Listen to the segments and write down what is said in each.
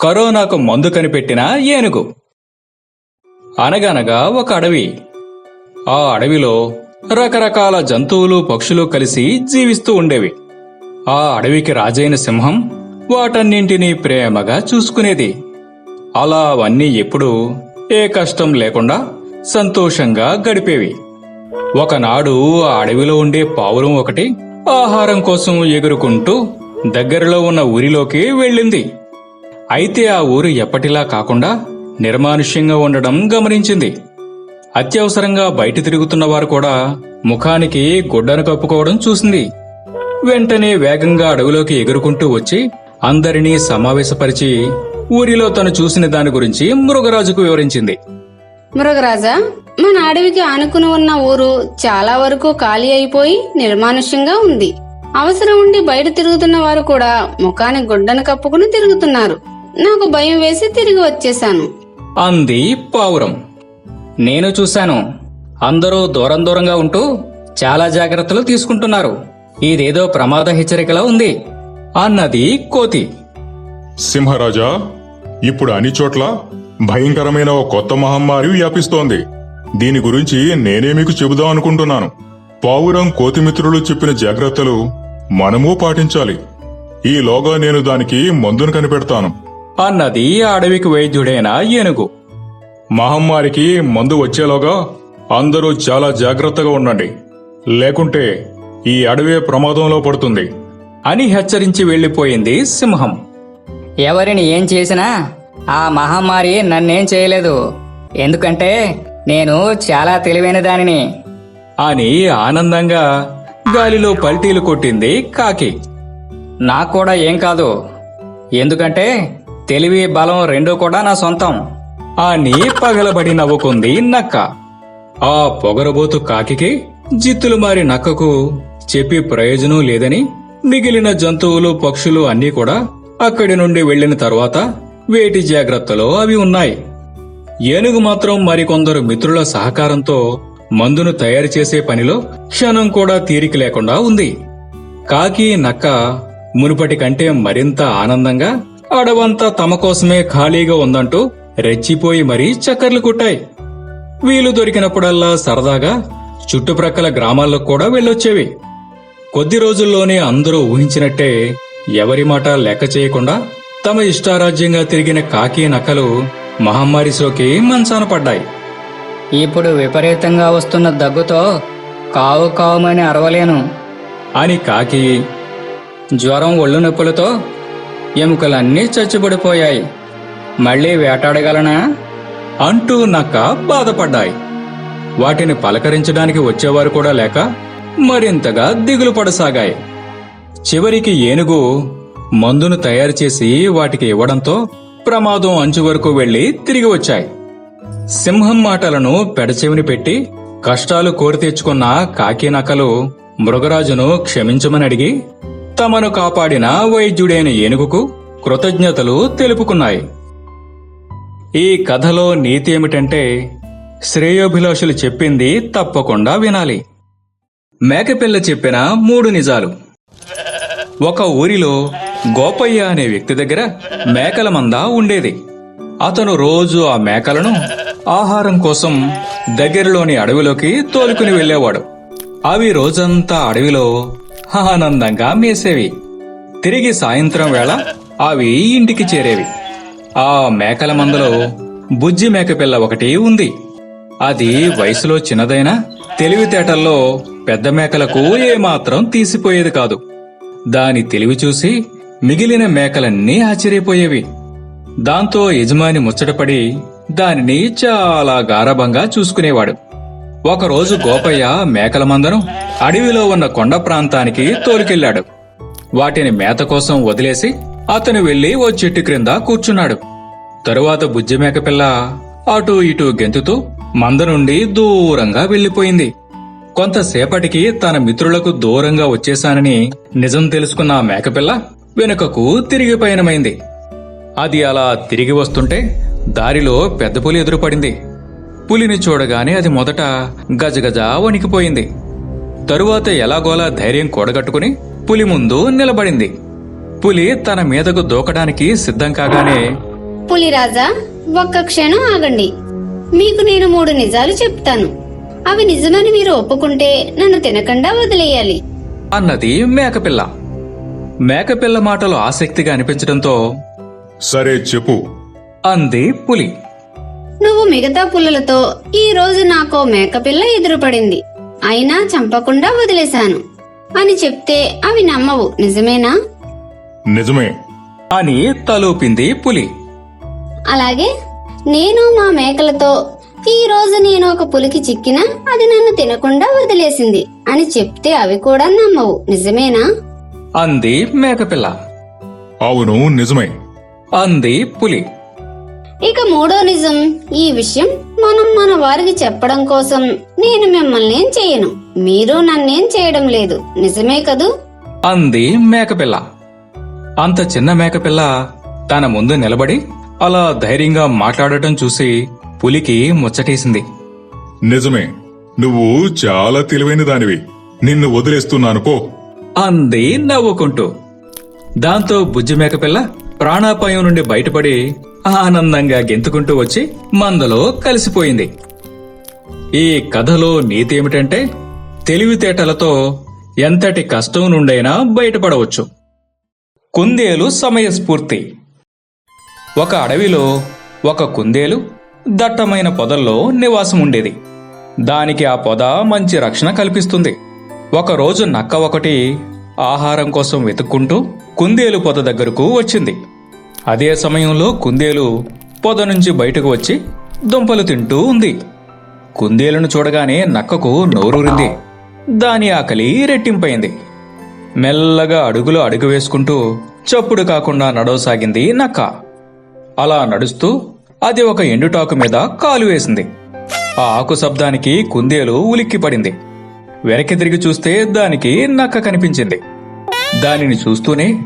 కరోనాకు మందు కనిపెట్టిన ఏనుగు. అనగనగా ఒక అడవి. ఆ అడవిలో రకరకాల జంతువులు పక్షులు కలిసి జీవిస్తూ ఉండేవి. ఆ అడవికి రాజైన సింహం వాటన్నింటినీ ప్రేమగా చూసుకునేది. అలా అవన్నీ ఎప్పుడూ ఏ కష్టం లేకుండా సంతోషంగా గడిపేవి. ఒకనాడు ఆ అడవిలో ఉండే పావురం ఒకటి ఆహారం కోసం ఎగురుకుంటూ దగ్గరలో ఉన్న ఊరిలోకి వెళ్ళింది. అయితే ఆ ఊరు ఎప్పటిలా కాకుండా నిర్మానుష్యంగా ఉండడం గమనించింది. అత్యవసరంగా బయట తిరుగుతున్న వారు కూడా ముఖానికి గుడ్డను కప్పుకోవడం చూసింది. వెంటనే వేగంగా అడవిలోకి ఎగురుకుంటూ వచ్చి అందరినీ సమావేశపరిచి ఊరిలో తను చూసిన దాని గురించి మృగరాజుకు వివరించింది. మృగరాజా మన అడవికి ఆనుకుని ఉన్న ఊరు చాలా వరకు ఖాళీ అయిపోయి నిర్మానుష్యంగా ఉంది. అవసరం ఉండి బయట తిరుగుతున్న వారు కూడా ముఖానికి గుడ్డను కప్పుకుని తిరుగుతున్నారు. నాకు భయం వేసి తిరిగి వచ్చేశాను. అంది పావురం. నేను చూశాను. అందరూ దూరం దూరంగా ఉంటూ చాలా జాగ్రత్తలు తీసుకుంటున్నారు. ఇదేదో ప్రమాద హెచ్చరికలా ఉంది అన్నది కోతి. సింహరాజా ఇప్పుడు అన్ని చోట్ల భయంకరమైన ఓ కొత్త మహమ్మారి వ్యాపిస్తోంది. దీని గురించి నేనే మీకు చెబుదాం అనుకుంటున్నాను. పావురం కోతిమిత్రులు చెప్పిన జాగ్రత్తలు మనము పాటించాలి. ఈలోగా నేను దానికి మందును కనిపెడతాను. అన్నది అడవికి వైద్యుడైన ఏనుగు. మహమ్మారికి మందు వచ్చేలోగా అందరూ చాలా జాగ్రత్తగా ఉండండి. లేకుంటే ఈ అడవే ప్రమాదంలో పడుతుంది. అని హెచ్చరించి వెళ్ళిపోయింది సింహం. ఎవరిని ఏం చేసినా ఆ మహమ్మారి నన్నేం చేయలేదు. ఎందుకంటే నేను చాలా తెలివైన దానిని. అని ఆనందంగా గాలిలో పల్టీలు కొట్టింది కాకి. నాకు కూడా ఏం కాదు. ఎందుకంటే తెలివి బలం రెండూ కూడా నా సొంతం. అని పగలబడి నవ్వుకుంది నక్క. ఆ పొగరబోతు కాకికి జిత్తులు మారి నక్కకు చెప్పి ప్రయోజనం లేదని మిగిలిన జంతువులు పక్షులు అన్నీ కూడా అక్కడి నుండి వెళ్ళిన తరువాత వేటి జాగ్రత్తలో అవి ఉన్నాయి. ఏనుగు మాత్రం మరికొందరు మిత్రుల సహకారంతో మందును తయారు చేసే పనిలో క్షణం కూడా తీరిక లేకుండా ఉంది. కాకి నక్క మునుపటి కంటే మరింత ఆనందంగా అడవంతా తమ కోసమే ఖాళీగా ఉందంటూ రెచ్చిపోయి మరీ చక్కర్లు కుట్టాయి. వీలు దొరికినప్పుడల్లా సరదాగా చుట్టుప్రక్కల గ్రామాల్లో కూడా వెళ్ళొచ్చేవి. కొద్ది రోజుల్లోనే అందరూ ఊహించినట్టే ఎవరి మాట లెక్క చేయకుండా తమ ఇష్టారాజ్యంగా తిరిగిన కాకి నక్కలు మహమ్మారి సోకి మంచాన పడ్డాయి. ఇప్పుడు విపరీతంగా వస్తున్న దగ్గుతో కావు కావుమని అరవలేను. అని కాకి జ్వరం ఒళ్ళు నొప్పులతో ఎముకలన్నీ చచ్చుబడిపోయాయి మళ్ళీ వేటాడగలనా? అంటూ నక్క బాధపడ్డాయి. వాటిని పలకరించడానికి వచ్చేవారు కూడా లేక మరింతగా దిగులు పడసాగాయి. చివరికి ఏనుగు మందును తయారు చేసి వాటికి ఇవ్వడంతో ప్రమాదం అంచు వరకు వెళ్ళి తిరిగి వచ్చాయి. సింహం మాటలను పెడచెవిని పెట్టి కష్టాలు కోరి తెచ్చుకున్న కాకి నక్కలు మృగరాజును క్షమించమని అడిగి తమను కాపాడిన వైద్యుడైన ఏనుగుకు కృతజ్ఞతలు తెలుపుకున్నాయి. ఈ కథలో నీతి ఏమిటంటే శ్రేయోభిలాషులు చెప్పింది తప్పకుండా వినాలి. మేకపిల్ల చెప్పిన మూడు నిజాలు. ఒక ఊరిలో గోపయ్య అనే వ్యక్తి దగ్గర మేకల మంద ఉండేది. అతను రోజు ఆ మేకలను ఆహారం కోసం దగ్గరలోని అడవిలోకి తోలుకుని వెళ్ళేవాడు. అవి రోజంతా అడవిలో ఆనందంగా మేసేవి. తిరిగి సాయంత్రం వేళ అవి ఇంటికి చేరేవి. ఆ మేకల మందలో బుజ్జి మేకపిల్ల ఒకటి ఉంది. అది వయసులో చిన్నదైనా తెలివితేటల్లో పెద్ద మేకలకు ఏమాత్రం తీసిపోయేది కాదు. దాని తెలివి చూసి మిగిలిన మేకలన్నీ ఆశ్చర్యపోయేవి. దాంతో యజమాని ముచ్చటపడి దానిని చాలా గారభంగా చూసుకునేవాడు. ఒకరోజు గోపయ్య మేకల మందను అడవిలో ఉన్న కొండ ప్రాంతానికి తోలుకెళ్ళాడు వాటిని మేత కోసం వదిలేసి అతను వెళ్ళి ఓ చెట్టు క్రింద కూర్చున్నాడు. తరువాత బుజ్జి మేకపిల్ల అటూ ఇటూ గెంతుతూ మంద నుండి దూరంగా వెళ్ళిపోయింది కొంతసేపటికి తన మిత్రులకు దూరంగా వచ్చేశానని నిజం తెలుసుకున్న మేకపిల్ల వెనుకకు తిరిగి పయనమైంది. అది అలా తిరిగి వస్తుంటే దారిలో పెద్ద పులి ఎదురుపడింది. పులిని చూడగానే అది మొదట గజగజ వణికిపోయింది. తరువాత ఎలాగోలా ధైర్యం కూడగట్టుకుని పులి ముందు నిలబడింది. పులి తన మీదకు దూకడానికి సిద్ధం కాగానే పులిరాజా ఒక్క క్షణం ఆగండి. మీకు నేను మూడు నిజాలు చెప్తాను. అవి నిజమని మీరు ఒప్పుకుంటే నన్ను తినకుండా వదిలేయాలి. అన్నది మేకపిల్ల. మేకపిల్ల మాటలు ఆసక్తిగా అనిపించడంతో సరే చెప్పు. అంది పులి. నువ్వు మిగతా పుల్లలతో ఈ రోజు నాకో మేకపిల్ల ఎదురుపడింది. అయినా చంపకుండా వదిలేశాను. అని చెప్తే అవి నమ్మవు నిజమేనా? నిజమే. అని తలూపింది పులి. అలాగే నేను మా మేకలతో ఈ రోజు నేను ఒక పులికి చిక్కినా అది నన్ను తినకుండా వదిలేసింది అని చెప్తే అవి కూడా నమ్మవు నిజమేనా? అంది మేకపిల్ల. అవును నిజమే. అంది పులి. ఇక మూడో నిజం ఈ విషయం మనం మన వారికి చెప్పడం కోసం. నేను మిమ్మల్ని ఏం చేయను. మీరు నన్నేం చేయడం లేదు. నిజమే కదూ? అంది మేకపిల్ల. అంత చిన్న మేకపిల్ల తన ముందు నిలబడి అలా ధైర్యంగా మాట్లాడటం చూసి పులికి ముచ్చటేసింది. నిజమే. నువ్వు చాలా తెలివైన దానివి. నిన్ను వదిలేస్తున్నాను పో. అంది నవ్వుకుంటూ. దాంతో బుజ్జి మేకపిల్ల ప్రాణాపాయం నుండి బయటపడి ఆనందంగా గెంతుకుంటూ వచ్చి మందలో కలిసిపోయింది. ఈ కథలో నీతి ఏమిటంటే తెలివితేటలతో ఎంతటి కష్టం నుండైనా బయటపడవచ్చు. కుందేలు సమయస్ఫూర్తి. ఒక అడవిలో ఒక కుందేలు దట్టమైన పొదల్లో నివాసం ఉండేది. దానికి ఆ పొద మంచి రక్షణ కల్పిస్తుంది. ఒకరోజు నక్క ఒకటి ఆహారం కోసం వెతుక్కుంటూ కుందేలు పొద దగ్గరకు వచ్చింది. అదే సమయంలో కుందేలు పొద నుంచి బయటకు వచ్చి దుంపలు తింటూ ఉంది. కుందేలును చూడగానే నక్కకు నోరూరింది. దాని ఆకలి రెట్టింపైంది. మెల్లగా అడుగులో అడుగు వేసుకుంటూ చప్పుడు కాకుండా నడవసాగింది నక్క. అలా నడుస్తూ అది ఒక ఎండుటాకు మీద కాలు వేసింది. ఆ ఆకు శబ్దానికి కుందేలు ఉలిక్కిపడింది. వెనక్కి తిరిగి చూస్తే దానికి నక్క కనిపించింది. దానిని చూస్తూనే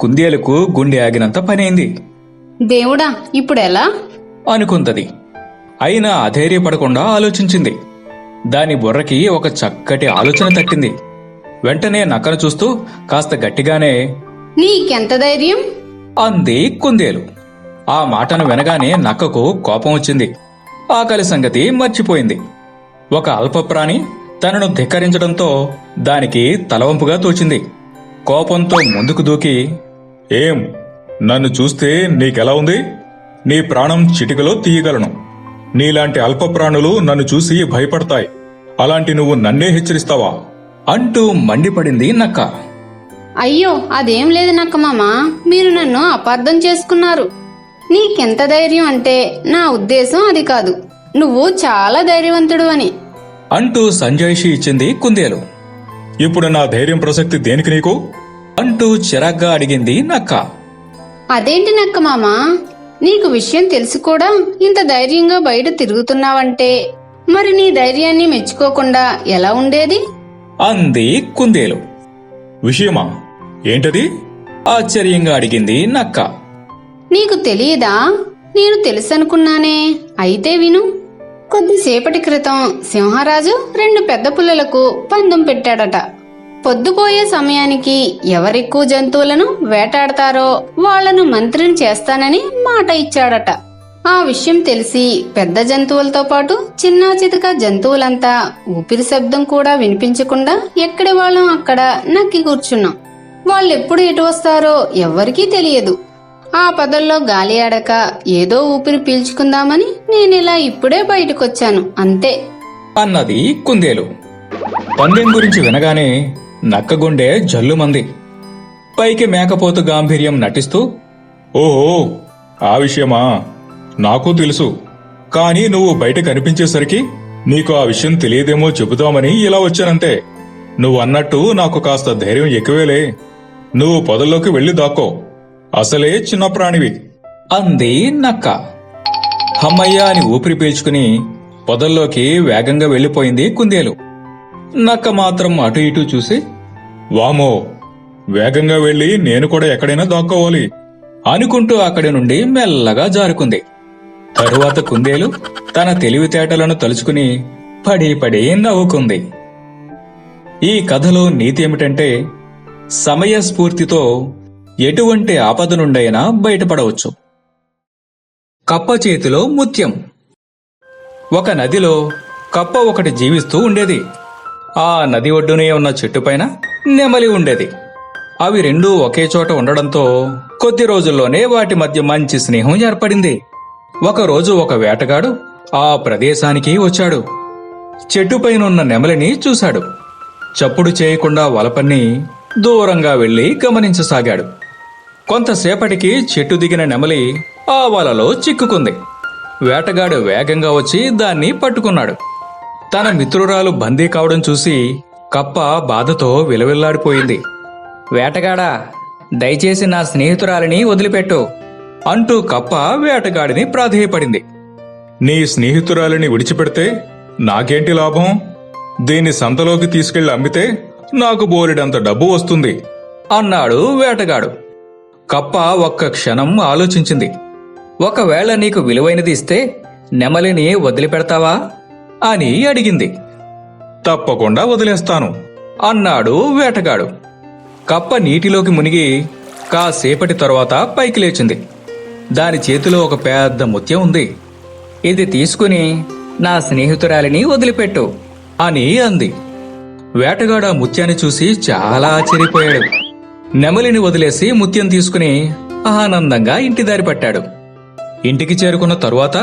కుందేలుకు గుండె ఆగినంత పనైంది. దేవుడా ఇప్పుడెలా? అనుకుందది అయినా అధైర్యపడకుండా ఆలోచించింది. దాని బుర్రకి ఒక చక్కటి ఆలోచన తట్టింది. వెంటనే నక్కను చూస్తూ కాస్త గట్టిగానే నీకెంత ధైర్యం? అంది కుందేలు. ఆ మాటను వినగానే నక్కకు కోపం వచ్చింది. ఆకలి సంగతి మర్చిపోయింది. ఒక అల్పప్రాణి తనను ధిక్కరించడంతో దానికి తలవంపుగా తోచింది. కోపంతో ముందుకు దూకి ఏం? నన్ను చూస్తే నీకెలా ఉంది? నీ ప్రాణం చిటికలో తీయగలను. నీలాంటి అల్పప్రాణులు నన్ను చూసి భయపడతాయి. అలాంటి నువ్వు నన్నే హెచ్చరిస్తావా? అంటూ మండిపడింది నక్క. అయ్యో అదేం లేదు నక్క మామ. మీరు నన్ను అపార్థం చేసుకున్నారు. నీకెంత ధైర్యం అంటే నా ఉద్దేశం అది కాదు. నువ్వు చాలా ధైర్యవంతుడు అని అంటూ సంజయ్షి ఇచ్చింది కుందేలు. ఇప్పుడు నా ధైర్యం ప్రసక్తి దేనికి నీకు? అంటూ చిరాగ్గా అడిగింది నక్క. అదేంటి నక్క మామ? నీకు విషయం తెలిసి కూడా ఇంత ధైర్యంగా బయట తిరుగుతున్నావంటే. మరి నీ ధైర్యాన్ని మెచ్చుకోకుండా ఎలా ఉండేది? అంది కుందేలు. విషయమా? ఏంటది? ఆశ్చర్యంగా అడిగింది నక్క. నీకు తెలియదా? నేను తెలుసనుకున్నానే. అయితే విను. కొద్దిసేపటి క్రితం సింహరాజు రెండు పెద్ద పుల్లలకు పందెం పెట్టాడట. పొద్దుపోయే సమయానికి ఎవరెక్కువ జంతువులను వేటాడతారో వాళ్ళను మంత్రిని చేస్తానని మాట ఇచ్చాడట. ఆ విషయం తెలిసి పెద్ద జంతువులతో పాటు చిన్నా చితక జంతువులంతా ఊపిరి శబ్దం కూడా వినిపించకుండా ఎక్కడి వాళ్ళం అక్కడ నక్కి కూర్చున్నాం. వాళ్ళెప్పుడు ఎటు వస్తారో ఎవ్వరికీ తెలియదు. ఆ పదల్లో గాలి ఆడక ఏదో ఊపిరి పీల్చుకుందామని నేనిలా ఇప్పుడే బయటకొచ్చాను అంతే. అన్నది కుందేలు. పందెం గురించి వినగానే నక్క గుండె జల్లుమంది. పైకి మేకపోతు గాంభీర్యం నటిస్తూ ఓహో ఆ విషయమా? నాకు తెలుసు. కానీ నువ్వు బయట కనిపించేసరికి నీకు ఆ విషయం తెలియదేమో చెబుదామని ఇలా వచ్చానంతే. నువ్వు అన్నట్టు నాకు కాస్త ధైర్యం ఎక్కువేలే. నువ్వు పొదల్లోకి వెళ్ళి దాక్కో. అసలే చిన్న ప్రాణివి. అంది నక్క. హమ్మయ్య అని ఊపిరి పీల్చుకుని పొదల్లోకి వేగంగా వెళ్ళిపోయింది కుందేలు. నక్క మాత్రం అటు ఇటు చూసి వామో వేగంగా వెళ్ళి నేను కూడా ఎక్కడైనా దాక్కోవాలి అనుకుంటూ అక్కడి నుండి మెల్లగా జారుకుంది. తరువాత కుందేలు తన తెలివితేటలను తలుచుకుని పడి పడి నవ్వుకుంది. ఈ కథలో నీతి ఏమిటంటే సమయస్ఫూర్తితో ఎటువంటి ఆపద నుండైనా బయటపడవచ్చు. కప్ప చేతిలో ముత్యం. ఒక నదిలో కప్ప ఒకటి జీవిస్తూ ఉండేది. ఆ నది ఒడ్డునే ఉన్న చెట్టుపైన నెమలి ఉండేది. అవి రెండూ ఒకే చోట ఉండడంతో కొద్ది రోజుల్లోనే వాటి మధ్య మంచి స్నేహం ఏర్పడింది. ఒకరోజు ఒక వేటగాడు ఆ ప్రదేశానికి వచ్చాడు. చెట్టుపైనున్న నెమలిని చూశాడు. చప్పుడు చేయకుండా వలపన్ని దూరంగా వెళ్ళి గమనించసాగాడు. కొంతసేపటికి చెట్టు దిగిన నెమలి ఆ వలలో చిక్కుకుంది. వేటగాడు వేగంగా వచ్చి దాన్ని పట్టుకున్నాడు. తన మిత్రురాలు బందీ కావడం చూసి కప్ప బాధతో విలవిల్లాడిపోయింది. వేటగాడా దయచేసి నా స్నేహితురాలిని వదిలిపెట్టు అంటూ కప్ప వేటగాడిని ప్రాధేయపడింది. నీ స్నేహితురాలిని విడిచిపెడితే నాకేంటి లాభం? దీన్ని సంతలోకి తీసుకెళ్ళి అమ్మితే నాకు బోలెడంత డబ్బు వస్తుంది అన్నాడు వేటగాడు. కప్ప ఒక్క క్షణం ఆలోచించింది. ఒకవేళ నీకు విలువైనది ఇస్తే నెమలిని వదిలిపెడతావా? అని అడిగింది. తప్పకుండా వదిలేస్తాను అన్నాడు వేటగాడు. కప్ప నీటిలోకి మునిగి కాసేపటి తరువాత పైకి లేచింది. దాని చేతిలో ఒక పెద్ద ముత్యం ఉంది. ఇది తీసుకుని నా స్నేహితురాలిని వదిలిపెట్టు అని అంది. వేటగాడు ఆ ముత్యాన్ని చూసి చాలా ఆశ్చర్యపోయాడు. నెమలిని వదిలేసి ముత్యం తీసుకుని ఆనందంగా ఇంటి దారి పట్టాడు. ఇంటికి చేరుకున్న తరువాత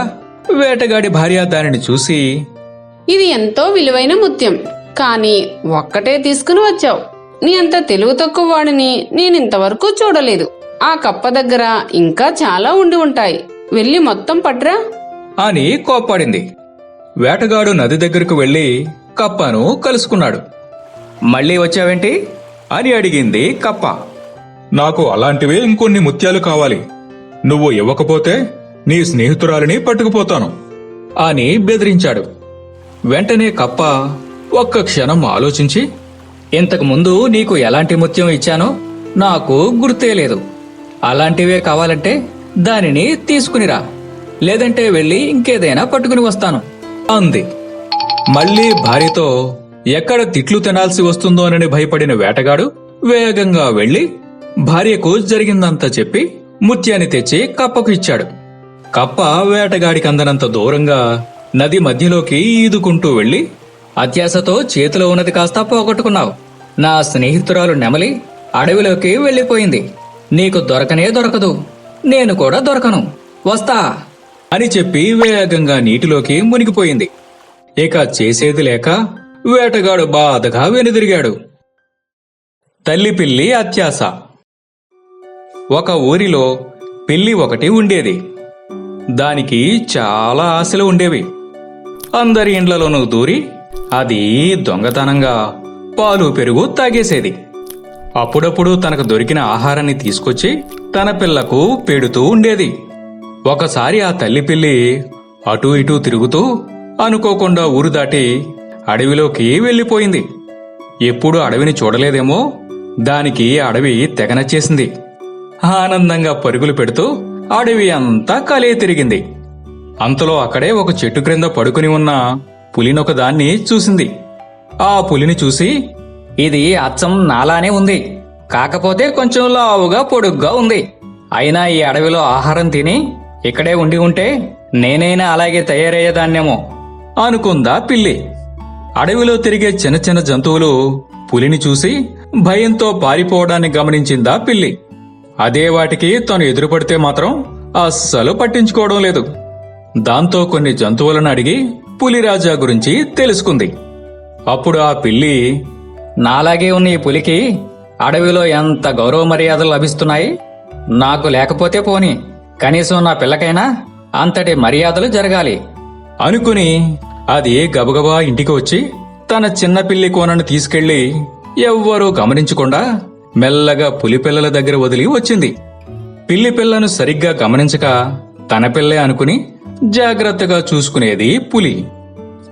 వేటగాడి భార్య దానిని చూసి ఇది ఎంతో విలువైన ముత్యం. కానీ ఒక్కటే తీసుకుని వచ్చావు. నీ అంత తెలివి తక్కువ వాడిని నేనింతవరకు చూడలేదు. ఆ కప్ప దగ్గర ఇంకా చాలా ఉండి ఉంటాయి. వెళ్ళి మొత్తం పట్రా. అని కోప్పడింది. వేటగాడు నది దగ్గరకు వెళ్ళి కప్పను కలుసుకున్నాడు. మళ్ళీ వచ్చావేంటి? అని అడిగింది కప్ప. నాకు అలాంటివే ఇంకొన్ని ముత్యాలు కావాలి. నువ్వు ఇవ్వకపోతే నీ స్నేహితురాలిని పట్టుకుపోతాను. అని బెదిరించాడు. వెంటనే కప్ప ఒక్క క్షణం ఆలోచించి ఇంతకు ముందు నీకు ఎలాంటి ముత్యం ఇచ్చానో నాకు గుర్తే లేదు. అలాంటివే కావాలంటే దానిని తీసుకునిరా లేదంటే వెళ్ళి ఇంకేదైనా పట్టుకుని వస్తాను. అంది. మళ్ళీ భార్యతో ఎక్కడ తిట్లు తినాల్సి వస్తుందోనని భయపడిన వేటగాడు వేగంగా వెళ్ళి భార్యకు జరిగిందంతా చెప్పి ముత్యాన్ని తెచ్చి కప్పకు ఇచ్చాడు. కప్ప వేటగాడికి అందనంత దూరంగా నది మధ్యలోకి ఈదుకుంటూ వెళ్ళి అత్యాశతో చేతిలో ఉన్నది కాస్త పోగొట్టుకున్నావు. నా స్నేహితురాలు నెమలి అడవిలోకి వెళ్ళిపోయింది. నీకు దొరకనే దొరకదు. నేను కూడా దొరకను. వస్తా. అని చెప్పి వేగంగా నీటిలోకి మునిగిపోయింది. ఇక చేసేది లేక వేటగాడు బాధగా వెనుదిరిగాడు. తల్లి పిల్లి అత్యాస. ఒక ఊరిలో పిల్లి ఒకటి ఉండేది. దానికి చాలా ఆశలు ఉండేవి. అందరి ఇండ్లలోనూ దూరి అది దొంగతనంగా పాలు పెరుగు తాగేసేది. అప్పుడప్పుడు తనకు దొరికిన ఆహారాన్ని తీసుకొచ్చి తన పిల్లకు పెడుతూ ఉండేది. ఒకసారి ఆ తల్లి పిల్లి అటూ ఇటూ తిరుగుతూ అనుకోకుండా ఊరు దాటి అడవిలోకి వెళ్ళిపోయింది. ఎప్పుడు అడవిని చూడలేదేమో దానికి అడవి తెగనచ్చేసింది ఆనందంగా పరుగులు పెడుతూ అడవి అంతా కలే తిరిగింది. అంతలో అక్కడే ఒక చెట్టు క్రింద పడుకుని ఉన్న పులినొక దాన్ని చూసింది. ఆ పులిని చూసి ఇది అచ్చం నాలానే ఉంది. కాకపోతే కొంచెం లావుగా పొడుగ్గా ఉంది. అయినా ఈ అడవిలో ఆహారం తిని ఇక్కడే ఉండి ఉంటే నేనైనా అలాగే తయారయ్యేదాన్నేమో అనుకుందా పిల్లి. అడవిలో తిరిగే చిన్న చిన్న జంతువులు పులిని చూసి భయంతో పారిపోవడాన్ని గమనించిందా పిల్లి. అదే వాటికి తను ఎదురుపడితే మాత్రం అస్సలు పట్టించుకోవడం లేదు. దాంతో కొన్ని జంతువులను అడిగి పులిరాజా గురించి తెలుసుకుంది. అప్పుడు ఆ పిల్లి నాలాగే ఉన్న ఈ పులికి అడవిలో ఎంత గౌరవ మర్యాదలు లభిస్తున్నాయి? నాకు లేకపోతే పోని. కనీసం నా పిల్లకైనా అంతటి మర్యాదలు జరగాలి. అనుకుని అది గబగబా ఇంటికి వచ్చి తన చిన్న పిల్లి కోనను తీసుకెళ్ళి ఎవ్వరూ గమనించకుండా మెల్లగా పులిపిల్లల దగ్గర వదిలి వచ్చింది. పిల్లి పిల్లను సరిగ్గా గమనించక తన పిల్లే అనుకుని జాగ్రత్తగా చూసుకునేది పులి.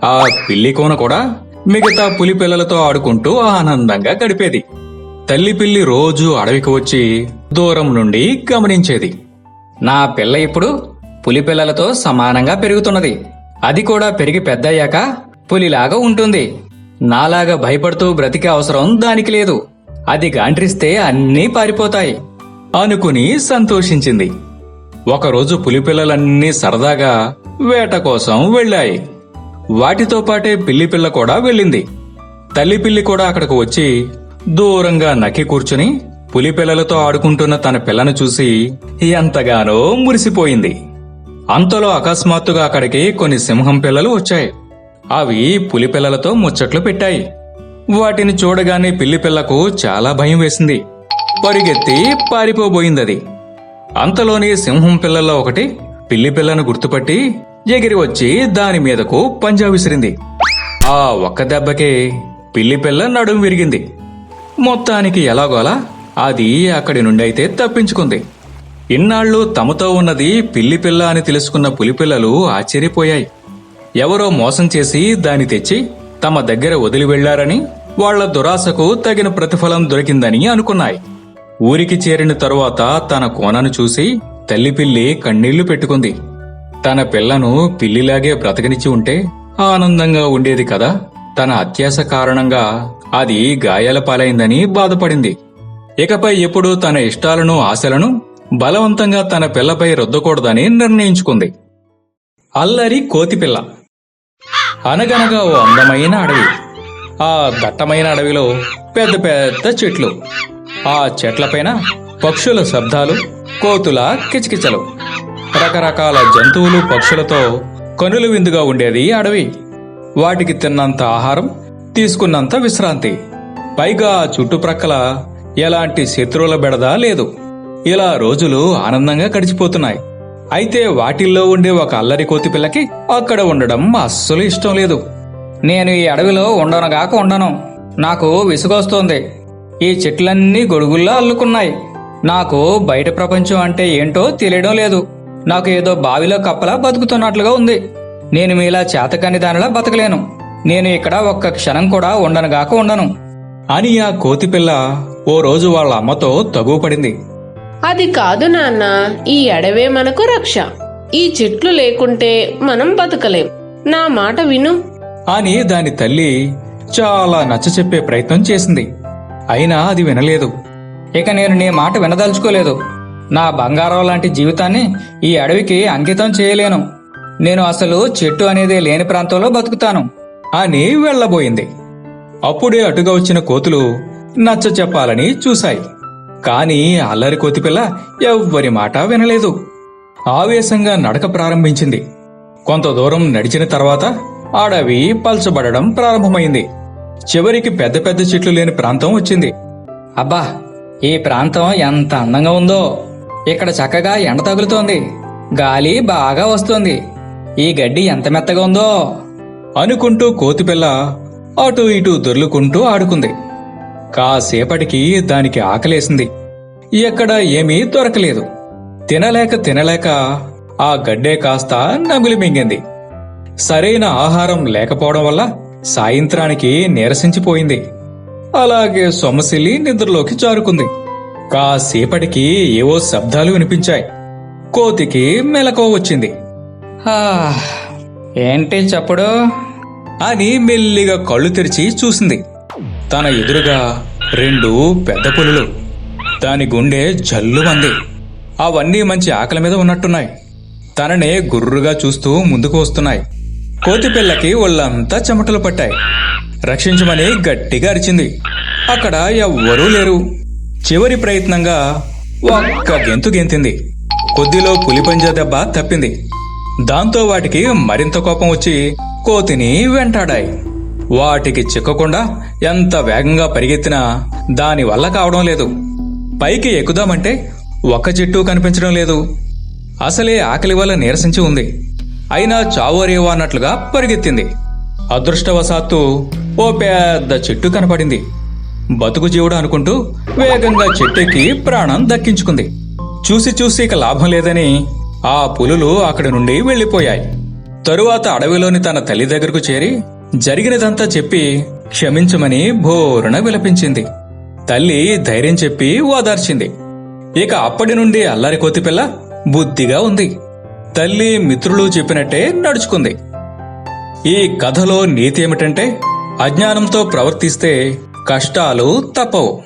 ఆ పిల్లి కోన కూడా మిగతా పులి పిల్లలతో ఆడుకుంటూ ఆనందంగా గడిపేది. తల్లి పిల్లి రోజు అడవికి వచ్చి దూరం నుండి గమనించేది. నా పిల్ల ఇప్పుడు పులి పిల్లలతో సమానంగా పెరుగుతున్నది. అది కూడా పెరిగి పెద్దయ్యాక పులిలాగా ఉంటుంది. నాలాగా భయపడుతూ బ్రతికే అవసరం దానికి లేదు. అది గాండ్రిస్తే అన్నీ పారిపోతాయి. అనుకుని సంతోషించింది. ఒకరోజు పులిపిల్లలన్నీ సరదాగా వేట కోసం వెళ్ళాయి. వాటితో పాటే పిల్లి పిల్ల కూడా వెళ్ళింది. తల్లి పిల్లి కూడా అక్కడికి వచ్చి దూరంగా నక్కి కూర్చుని పులిపిల్లలతో ఆడుకుంటున్న తన పిల్లను చూసి ఎంతగానో మురిసిపోయింది. అంతలో అకస్మాత్తుగా అక్కడికి కొన్ని సింహం పిల్లలు వచ్చాయి. అవి పులిపిల్లలతో ముచ్చట్లు పెట్టాయి. వాటిని చూడగానే పిల్లి పిల్లకు చాలా భయం వేసింది. పరిగెత్తి పారిపోబోయిందది. అంతలోని సింహం పిల్లల్లో ఒకటి పిల్లి పిల్లను గుర్తుపట్టి ఎగిరి వచ్చి దాని మీదకు పంజా విసిరింది. ఆ ఒక్క దెబ్బకే పిల్లి పిల్ల నడుం విరిగింది. మొత్తానికి ఎలాగోలా అది అక్కడి నుండి అయితే తప్పించుకుంది. ఇన్నాళ్ళు తమతో ఉన్నది పిల్లి పిల్ల అని తెలుసుకున్న పులిపిల్లలు ఆశ్చర్యపోయాయి. ఎవరో మోసం చేసి దాన్ని తెచ్చి తమ దగ్గర వదిలి వెళ్ళారని వాళ్ళ దురాశకు తగిన ప్రతిఫలం దొరికిందని అనుకున్నాయి. ఊరికి చేరిన తరువాత తన కోనను చూసి తల్లి పిల్లి కన్నీళ్ళు పెట్టుకుంది. తన పిల్లను పిల్లిలాగే బ్రతకనిచ్చి ఉంటే ఆనందంగా ఉండేది కదా. తన అత్యాశ కారణంగా అది గాయాల పాలైందని బాధపడింది. ఇకపై ఎప్పుడూ తన ఇష్టాలను ఆశలను బలవంతంగా తన పిల్లపై రుద్దకూడదని నిర్ణయించుకుంది. అల్లరి కోతిపిల్ల అనగనగా ఓ అందమైన అడవి. ఆ దట్టమైన అడవిలో పెద్ద పెద్ద చెట్లు. ఆ చెట్లపైన పక్షుల శబ్దాలు కోతుల కిచకిచలు. రకరకాల జంతువులు పక్షులతో కనులు విందుగా ఉండేది ఈ అడవి. వాటికి తిన్నంత ఆహారం తీసుకున్నంత విశ్రాంతి. పైగా చుట్టుప్రక్కల ఎలాంటి శత్రువుల బెడద లేదు. ఇలా రోజులు ఆనందంగా గడిచిపోతున్నాయి. అయితే వాటిల్లో ఉండే ఒక అల్లరి కోతి పిల్లకి అక్కడ ఉండడం అస్సలు ఇష్టం లేదు. నేను ఈ అడవిలో ఉండనుగాక ఉండను. నాకు విసుగొస్తోంది. ఈ చెట్లన్నీ గొడుగుల్లా అల్లుకున్నాయి. నాకు బయట ప్రపంచం అంటే ఏంటో తెలియడం లేదు. నాకు ఏదో బావిలో కప్పలా బతుకుతున్నట్లుగా ఉంది. నేను మీలా చేతకాని దానిలా బతకలేను. నేను ఇక్కడ ఒక్క క్షణం కూడా ఉండనుగాక ఉండను. అని ఆ కోతిపిల్ల ఓ రోజు వాళ్ళ అమ్మతో తగువ పడింది అది కాదు నాన్న ఈ అడవే మనకు రక్ష. ఈ చెట్లు లేకుంటే మనం బతకలేం. నా మాట విను. అని దాని తల్లి చాలా నచ్చచెప్పే ప్రయత్నం చేసింది. అయినా అది వినలేదు. ఇక నేను నీ మాట వినదలుచుకోలేదు. నా బంగారం లాంటి జీవితాన్ని ఈ అడవికి అంకితం చేయలేను. నేను అసలు చెట్టు అనేది లేని ప్రాంతంలో బతుకుతాను. అని వెళ్ళబోయింది. అప్పుడే అటుగా వచ్చిన కోతులు నచ్చ చెప్పాలని చూశాయి. కాని అల్లరి కోతిపిల్ల ఎవ్వరి మాట వినలేదు. ఆవేశంగా నడక ప్రారంభించింది. కొంత దూరం నడిచిన తర్వాత అడవి పల్చబడడం ప్రారంభమైంది. చివరికి పెద్ద పెద్ద చెట్లు లేని ప్రాంతం వచ్చింది. అబ్బా ఈ ప్రాంతం ఎంత అందంగా ఉందో. ఇక్కడ చక్కగా ఎండ తగులుతోంది. గాలి బాగా వస్తోంది. ఈ గడ్డి ఎంత మెత్తగా ఉందో. అనుకుంటూ కోతిపిల్ల అటు ఇటు దొర్లుకుంటూ ఆడుకుంది. కాసేపటికి దానికి ఆకలేసింది. ఎక్కడా ఏమీ దొరకలేదు. తినలేక తినలేక ఆ గడ్డే కాస్త నమిలి మింగింది. సరైన ఆహారం లేకపోవడం వల్ల సాయంత్రానికి నీరసించిపోయింది. అలాగే సొమసిల్లి నిద్రలోకి జారుకుంది. కాసేపటికి ఏవో శబ్దాలు వినిపించాయి. కోతికి మెలకువ వచ్చింది. ఏంటి చప్పుడు? అని మెల్లిగా కళ్ళు తెరిచి చూసింది. తన ఎదురుగా రెండు పెద్ద పులులు. దాని గుండె జల్లుమంది అవన్నీ మంచి ఆకలి మీద ఉన్నట్టున్నాయి. తననే గుర్రుగా చూస్తూ ముందుకు వస్తున్నాయి. కోతి పిల్లకి ఒళ్ళంతా చెమటలు పట్టాయి. రక్షించమని గట్టిగా అరిచింది. అక్కడ ఎవ్వరూ లేరు. చివరి ప్రయత్నంగా ఒక్క గెంతు గెంతింది. కొద్దిలో పులిపంజ దెబ్బ తప్పింది. దాంతో వాటికి మరింత కోపం వచ్చి కోతిని వెంటాడాయి. వాటికి చిక్కకుండా ఎంత వేగంగా పరిగెత్తినా దాని వల్ల కావడం లేదు. పైకి ఎక్కుదామంటే ఒక్క చెట్టు కనిపించడం లేదు. అసలే ఆకలి వల్ల నీరసించి ఉంది. అయినా చావోరేవో అన్నట్లుగా పరిగెత్తింది. అదృష్టవశాత్తు ఓ పెద్ద చెట్టు కనపడింది. బతుకు జీవుడు అనుకుంటూ వేగంగా చెట్టెక్కి ప్రాణం దక్కించుకుంది. చూసి చూసి ఇక లాభం లేదని ఆ పులులు అక్కడి నుండి వెళ్ళిపోయాయి తరువాత అడవిలోని తన తల్లి దగ్గరకు చేరి జరిగినదంతా చెప్పి క్షమించమని భోరున విలపించింది. తల్లి ధైర్యం చెప్పి ఓదార్చింది. ఇక అప్పటి నుండి అల్లరి కోతిపిల్ల బుద్ధిగా ఉంది. తల్లి మిత్రులు చెప్పినట్టే నడుచుకుంది. ఈ కథలో నీతి ఏమిటంటే అజ్ఞానంతో ప్రవర్తిస్తే కష్టాలు తప్పవు.